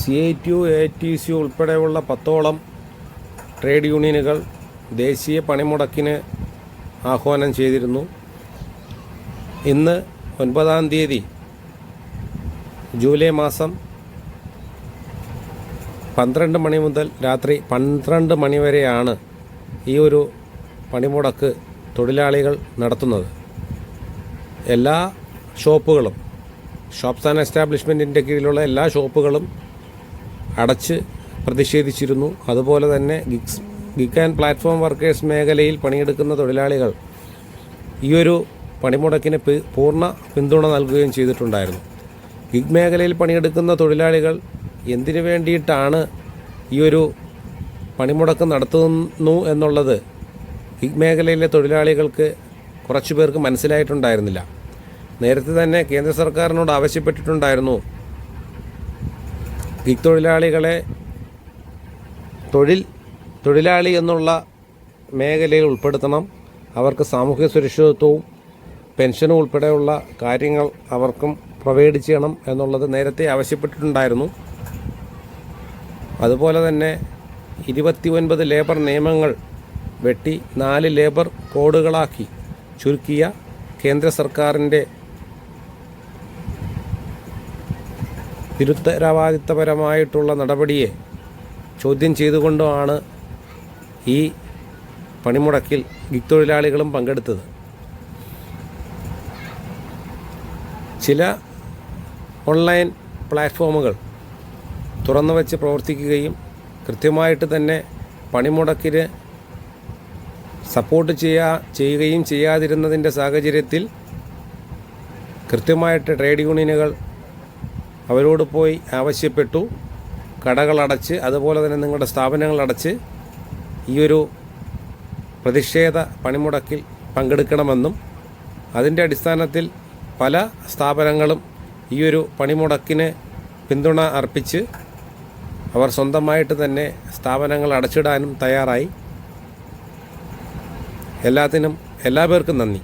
C I T U A T C ഉൾപ്പെടെയുള്ള പത്തോളം trade യൂണിയനുകൾ ദേശീയ പണിമുടക്കിന് ആഹ്വാനം ചെയ്തിരുന്നു. ഇന്ന് ഒൻപതാം തീയതി ജൂലൈ മാസം പന്ത്രണ്ട് മണി മുതൽ രാത്രി പന്ത്രണ്ട് മണി വരെയാണ് ഈ ഒരു പണിമുടക്ക് തൊഴിലാളികൾ നടത്തുന്നത്. എല്ലാ ഷോപ്പുകളും ഷോപ്സ് ആൻഡ് എസ്റ്റാബ്ലിഷ്മെന്റിന്റെ കീഴിലുള്ള എല്ലാ ഷോപ്പുകളും അടച്ച് പ്രതിഷേധിച്ചിരുന്നു. അതുപോലെ തന്നെ gigs gig and platform workers മേഖലയിൽ പണിയെടുക്കുന്ന തൊഴിലാളികൾ ഈയൊരു പണിമുടക്കിന് പൂർണ പിന്തുണ നൽകുകയും ചെയ്തിട്ടുണ്ടായിരുന്നു. ഗിഗ് മേഖലയിൽ പണിയെടുക്കുന്ന തൊഴിലാളികൾ എന്തിനു വേണ്ടിയിട്ടാണ് ഈ ഒരു പണിമുടക്ക് നടത്തുന്നു എന്നുള്ളത് ഗിഗ് മേഖലയിലെ തൊഴിലാളികൾക്ക് കുറച്ചു പേർക്ക് മനസ്സിലായിട്ടുണ്ടായിരുന്നില്ല. നേരത്തെ തന്നെ കേന്ദ്ര സർക്കാരിനോട് ആവശ്യപ്പെട്ടിട്ടുണ്ടായിരുന്നു. ഗിഗ് തൊഴിലാളികളെ തൊഴിൽ തൊഴിലാളി എന്നുള്ള മേഖലയിൽ ഉൾപ്പെടുത്തണം. അവർക്ക് സാമൂഹ്യ സുരക്ഷിതത്വവും പെൻഷനും ഉൾപ്പെടെയുള്ള കാര്യങ്ങൾ അവർക്കും പ്രൊവൈഡ് ചെയ്യണം എന്നുള്ളത് നേരത്തെ ആവശ്യപ്പെട്ടിട്ടുണ്ടായിരുന്നു. അതുപോലെ തന്നെ ഇരുപത്തി ഒൻപത് ലേബർ നിയമങ്ങൾ വെട്ടി നാല് ലേബർ കോഡുകളാക്കി ചുരുക്കിയ കേന്ദ്ര സർക്കാരിന്റെ നിരുത്തരവാദിത്തപരമായിട്ടുള്ള നടപടിയെ ചോദ്യം ചെയ്തുകൊണ്ടുമാണ് ഈ പണിമുടക്കിൽ ഗിഗ് തൊഴിലാളികളും പങ്കെടുത്തത്. ചില ഓൺലൈൻ പ്ലാറ്റ്ഫോമുകൾ തുറന്നു വച്ച് പ്രവർത്തിക്കുകയും കൃത്യമായിട്ട് തന്നെ പണിമുടക്കിന് സപ്പോർട്ട് ചെയ്യാ ചെയ്യുകയും ചെയ്യാതിരുന്നതിന്റെ സാഹചര്യത്തിൽ കൃത്യമായിട്ട് ട്രേഡ് യൂണിയനുകൾ അവരോട് പോയി ആവശ്യപ്പെട്ടു. കടകളടച്ച് അതുപോലെ തന്നെ നിങ്ങളുടെ സ്ഥാപനങ്ങളടച്ച് ഈയൊരു പ്രതിഷേധ പണിമുടക്കിൽ പങ്കെടുക്കണമെന്നും അതിന്റെ അടിസ്ഥാനത്തിൽ പല സ്ഥാപനങ്ങളും ഈ ഒരു പണിമുടക്കിന് പിന്തുണ അർപ്പിച്ച് അവർ സ്വന്തമായിട്ട് തന്നെ സ്ഥാപനങ്ങൾ അടച്ചിടാനും തയ്യാറായി. എല്ലാത്തിനും എല്ലാ പേർക്കും നന്ദി.